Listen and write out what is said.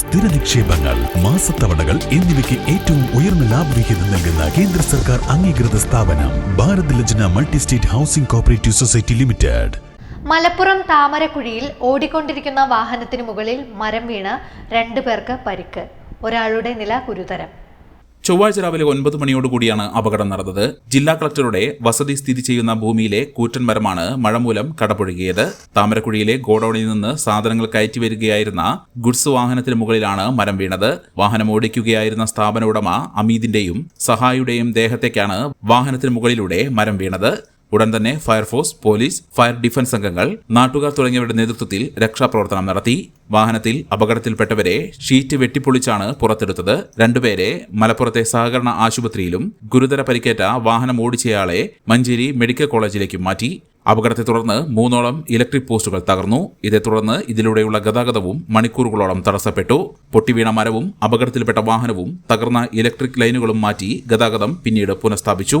സ്ഥിര നിക്ഷേപങ്ങൾ മാസത്തവണകൾ എന്നിവയ്ക്ക് ഏറ്റവും ഉയർന്ന ലാഭവിഹിതം നൽകുന്ന കേന്ദ്ര സർക്കാർ അംഗീകൃത സ്ഥാപനം Bharat Lajna multi state housing cooperative society limited. Malappuram താമരക്കുഴിയിൽ ഓടിക്കൊണ്ടിരിക്കുന്ന വാഹനത്തിന് മുകളിൽ മരം വീണ് രണ്ടു പേർക്ക് പരിക്ക്. ഒരാളുടെ നില ഗുരുതരം. ചൊവ്വാഴ്ച രാവിലെ ഒൻപത് മണിയോടുകൂടിയാണ് അപകടം നടന്നത്. ജില്ലാ കളക്ടറുടെ വസതി സ്ഥിതി ചെയ്യുന്ന ഭൂമിയിലെ കൂറ്റൻ മരമാണ് മഴമൂലം കടപുഴകിയത്. താമരക്കുഴിയിലെ ഗോഡൌണിൽ നിന്ന് സാധനങ്ങൾ കയറ്റി വരികയായിരുന്ന ഗുഡ്സ് വാഹനത്തിന് മുകളിലാണ് മരം വീണത്. വാഹനം ഓടിക്കുകയായിരുന്ന സ്ഥാപന ഉടമ അമീദിന്റെയും സഹായിയുടെയും ദേഹത്തേക്കാണ് വാഹനത്തിന് മുകളിലൂടെ മരം വീണത്. ഉടൻ തന്നെ ഫയർഫോഴ്സ് പോലീസ് ഫയർ ഡിഫൻസ് സംഘങ്ങൾ നാട്ടുകാർ തുടങ്ങിയവരുടെ നേതൃത്വത്തിൽ രക്ഷാപ്രവർത്തനം നടത്തി. വാഹനത്തിൽ അപകടത്തിൽപ്പെട്ടവരെ ഷീറ്റ് വെട്ടിപ്പൊളിച്ചാണ് പുറത്തെടുത്തത്. രണ്ടുപേരെ മലപ്പുറത്തെ സഹകരണ ആശുപത്രിയിലും ഗുരുതര പരിക്കേറ്റ വാഹനം ഓടിച്ചയാളെ മഞ്ചേരി മെഡിക്കൽ കോളേജിലേക്കും മാറ്റി. അപകടത്തെ തുടർന്ന് മൂന്നോളം ഇലക്ട്രിക് പോസ്റ്റുകൾ തകർന്നു. ഇതേ തുടർന്ന് ഇതിലൂടെയുള്ള ഗതാഗതവും മണിക്കൂറുകളോളം തടസ്സപ്പെട്ടു. പൊട്ടിവീണ മരവും അപകടത്തിൽപ്പെട്ട വാഹനവും തകർന്ന ഇലക്ട്രിക് ലൈനുകളും മാറ്റി ഗതാഗതം പിന്നീട് പുനഃസ്ഥാപിച്ചു.